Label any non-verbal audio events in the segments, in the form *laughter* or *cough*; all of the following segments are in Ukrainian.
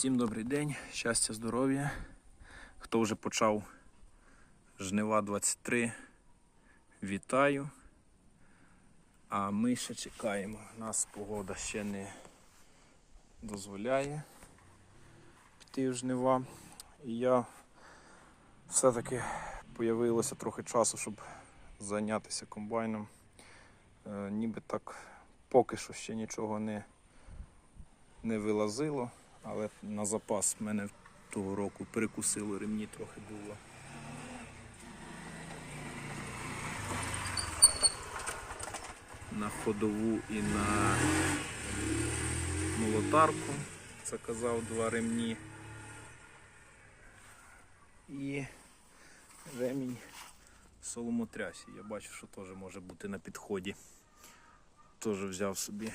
Всім добрий день, щастя, здоров'я. Хто вже почав жнива 23, вітаю. А ми ще чекаємо. Нас погода ще не дозволяє піти в жнива. І я все-таки появилося трохи часу, щоб зайнятися комбайном. Е, ніби так поки що ще нічого не, не вилазило, але на запас мене того року перекусило ремні трохи було. На ходову і на молотарку заказав два ремні. І ремінь соломотрясі. Я бачу, що теж може бути на підході. Теж взяв собі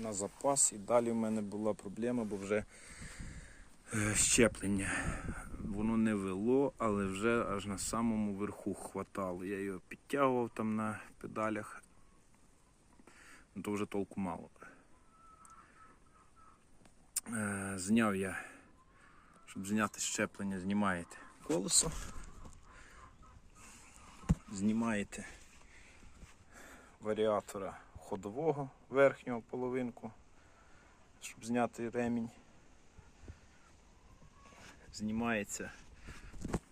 на запас і далі в мене була проблема, бо вже е, щеплення. Воно не вело, але вже аж на самому верху хватало. Я його підтягував там на педалях, ну, то вже толку мало. Е, Зняв я, щоб зняти щеплення, знімаєте колесо, знімаєте варіатора ходового верхнього половинку, щоб зняти ремінь. Знімається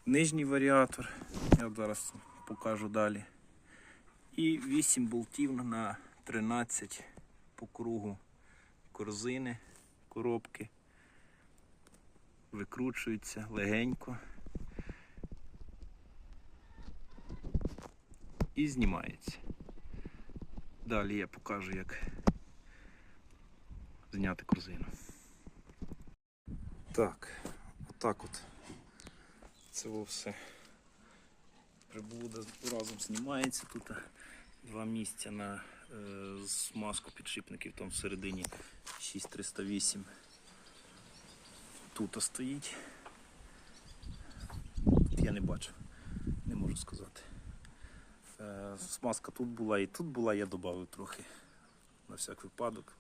нижній варіатор, я зараз покажу далі. І 8 болтів на 13 по кругу корзини, коробки. Викручуються легенько. І знімається. Далі я покажу, як зняти корзину. Так, отак от. Це все приблуда разом знімається. Тут два місця на е, смазку підшипників там всередині 6308. Тут стоїть. Тут я не бачу, не можу сказати. Е, Смазка тут була і тут була, я додав трохи на всяк випадок.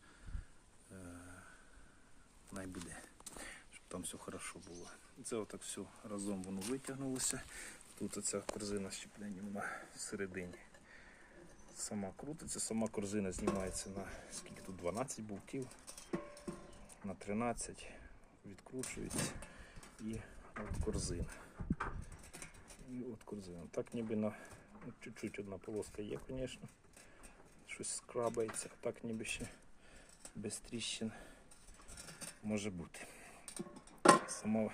Е, Най буде, щоб там все хорошо було. Це отак все разом воно витягнулося. Тут оця корзина щеплення вона всередині. Сама крутиться, сама корзина знімається на скільки тут 12 болтів, на 13 відкручується і от корзина. І от корзина. Так ніби на чуть-чуть одна полоска є, звісно. Щось скрабається, так ніби ще без тріщин може бути. Сама,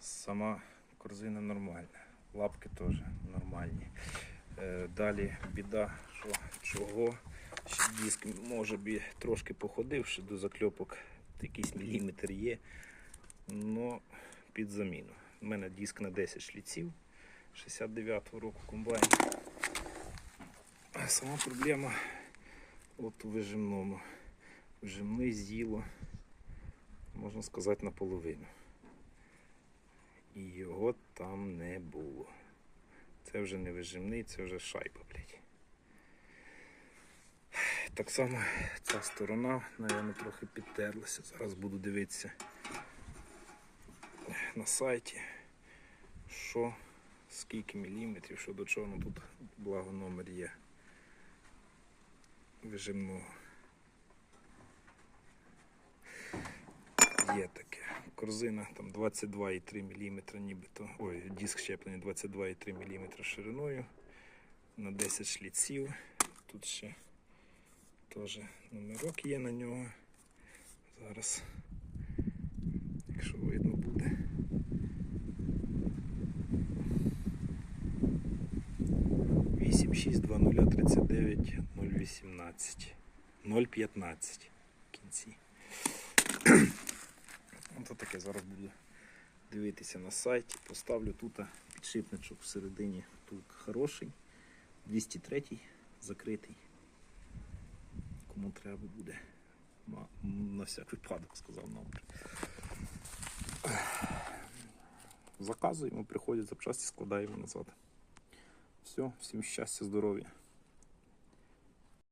сама корзина нормальна, лапки теж нормальні. Е, далі біда, що чого ще диск може б трошки походив, ще до закльопок якийсь міліметр є, але під заміну. У мене диск на 10 шліців 69-го року комбайн. Сама проблема от у вижимному. Вижимний з'їло, можна сказати, наполовину. І його там не було. Це вже не вижимний, це вже шайба, блядь. Так само ця сторона, мабуть, трохи підтерлася. Зараз буду дивитися на сайті, що, скільки міліметрів, що до чого, ну тут благо номер є вижимного. Є таке. Корзина там 22,3 мм нібито. Ой, диск щеплення 22,3 мм шириною. На 10 шліців. Тут ще теж номерок є на нього. Зараз, якщо видно буде. Вісім шість два нуля тридцять дев'ять нуль вісімнадцять нуль п'ятнадцять в кінці. *clears throat* Ось таке зараз буду дивитися на сайті. Поставлю тут підшипничок всередині. Тут хороший. 203 закритий. Кому треба буде. На всяк випадок сказав номер. Заказуємо, приходять запчасті, складаємо назад. Все, всім щастя, здоров'я.